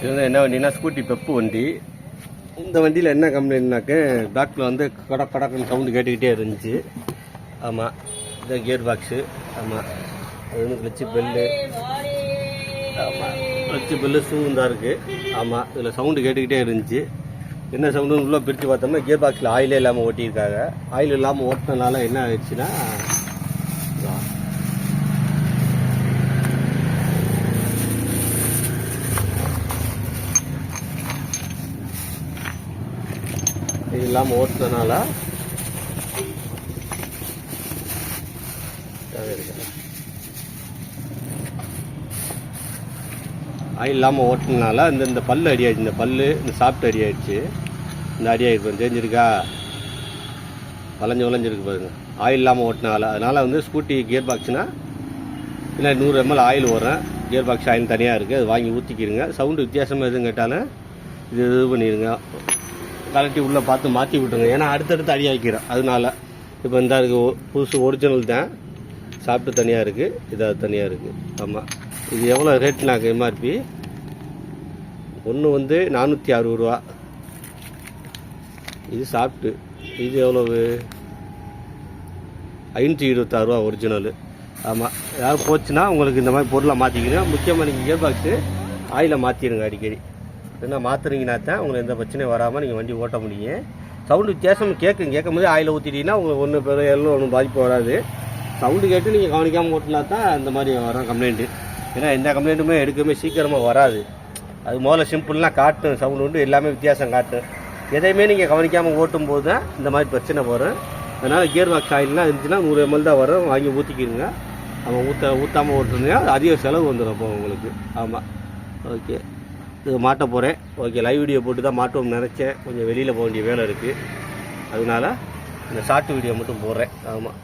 இது வந்து என்ன வண்டினா ஸ்கூட்டி பெப்பு வண்டி. இந்த வண்டியில் என்ன கம்ப்ளைண்ட்னாக்க பேக்கில் வந்து கடக் கடக்குன்னு சவுண்டு கேட்டுக்கிட்டே இருந்துச்சு. ஆமாம் இந்த கியர் பாக்ஸு ஆமாம் அது வந்து கிளச்சு பெல்லு ஆமாம் கிளச்சு பெல்லு ஷூவும் தான் இருக்குது ஆமாம் இதில் சவுண்டு கேட்டுக்கிட்டே இருந்துச்சு. என்ன சவுண்டுன்னு உள்ளே பிரித்து பார்த்தோம்னா கியர் பாக்ஸில் ஆயிலே இல்லாமல் ஓட்டியிருக்காங்க. ஆயில் இல்லாமல் ஓட்டினனால என்ன ஆயிடுச்சுன்னா இல்லாமல் ஓட்டுனனால ஆயில் இல்லாமல் ஓட்டினால இந்த இந்த பல்லு அடி ஆயிடுச்சு. இந்த பல்லு இந்த சாப்பிட்டு அடி ஆயிடுச்சு. இந்த அடி ஆயிடுச்சு தெரிஞ்சிருக்கா? வளைஞ்சு வளைஞ்சிருக்கு பாருங்க. ஆயில் இல்லாமல் ஓட்டினால அதனால் வந்து ஸ்கூட்டி கியர் பாக்ஸ்னால் இல்லை நூறு எம்எல் ஆயில் ஓடுறேன். கியர் பாக்ஸ் ஆயில் தனியாக இருக்குது அது வாங்கி ஊற்றிக்கிடுங்க சவுண்டு வித்தியாசமாக எதுவும் கேட்டாலும் இது இது பண்ணிடுங்க கலட்டி உள்ளே பார்த்து மாற்றி விட்டுருங்க. ஏன்னா அடுத்தடுத்து அடி ஆக்கிக்கிறேன் அதனால இப்போ இந்த இருக்குது புதுசு ஒரிஜினல் தான். சாப்பிட்டு தனியாக இருக்குது இதாக தனியாக இருக்குது ஆமாம் இது எவ்வளோ ரேட்னாக்கு எம்ஆர்பி ஒன்று வந்து நானூற்றி அறுபது ரூபா. இது சாப்பிட்டு இது எவ்வளவு? ஐநூற்றி இருபத்தாறுரூவா ஒரிஜினலு ஆமாம் ஏதாவது போச்சுன்னா உங்களுக்கு இந்த மாதிரி பொருளை மாற்றிக்கிறேன் முக்கியமாக நீங்கள் கியர் பாக்ஸு ஆயிலை மாற்றிடுங்க அடிக்கடி. என்ன மாற்றுறீங்கன்னா தான் உங்களுக்கு எந்த பிரச்சனையும் வராமல் நீங்கள் வண்டி ஓட்ட முடியும். சவுண்டு வித்தியாசம் கேட்கும் கேட்கும் போது ஆயில் ஊற்றிட்டீங்கன்னா உங்களுக்கு ஒன்றும் பெரிய எல்லாம் ஒன்றும் பாதிப்பு வராது. சவுண்டு கேட்டு நீங்கள் கவனிக்காமல் ஓட்டினா தான் இந்த மாதிரி வரும் கம்ப்ளைண்ட்டு ஏன்னா எந்த கம்ப்ளைண்ட்டுமே எடுக்கவே சீக்கிரமாக வராது. அது முதல்ல சிம்பிள்லாம் காட்டும் சவுண்டு உண்டு எல்லாமே வித்தியாசம் காட்டும். எதையுமே நீங்கள் கவனிக்காமல் ஓட்டும் போது தான் இந்த மாதிரி பிரச்சனை வரும். அதனால் கியர் பாக்ஸ் ஆயில்லாம் இருந்துச்சுன்னா நூறு எம்எல் தான் வரும். வாங்கி ஊற்றிக்கிடுங்க நம்ம ஊற்ற ஊற்றாமல் ஓட்டுறீங்க அதிக செலவு வந்துடும் அப்போ உங்களுக்கு. ஆமாம் ஓகே இது மாட்ட போகிறேன் ஓகே லைவ் வீடியோ போட்டு தான் மாட்டோம்னு நினச்சேன். கொஞ்சம் வெளியில் போக வேண்டிய வேலை இருக்குது அதனால இந்த ஷார்ட் வீடியோ மட்டும் போடுறேன். ஆமாம்